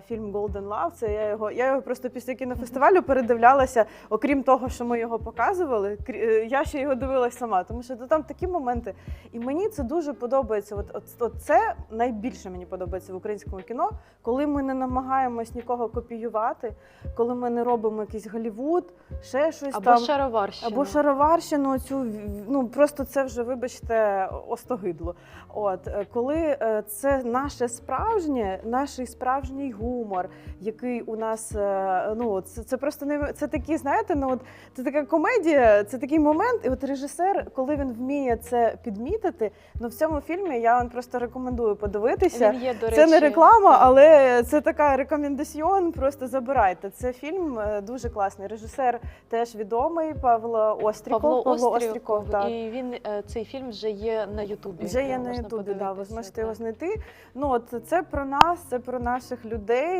фільм Golden Love. Це я його я його просто після кінофестивалю передивлялася. Окрім того, що ми його показували, е, я ще його дивилась сама, тому що там такі моменти. І мені це дуже подобається. От, от, от це найбільше мені подобається в українському кіно, коли ми не намагаємось нікого копіювати, коли ми не робимо якийсь Голівуд, ще щось Або там. шароварщина. Або шароварщину цю ну просто це вже, вибачте, остогидло. От е, коли е, це наше справжнє, наш справжній гумор, який у нас е, ну це, це просто не це такі, знаєте, ну от це така комедія, це такий момент. І от режисер, коли він вміє це підмітити, ну в цьому фільмі я вам просто рекомендую подивитися. Він є, до Це не реклама, але це така рекомендаціон. Просто забирайте. Це фільм е, дуже класний. Режисер теж відомий Павло Остріков. Павло, Павло Остріков, Остріков, так. і він е, цей фільм вже є на Ютубі. Вже є на Ютубі, да, ви зможете його знайти. Ну от це про нас, це про наших людей. way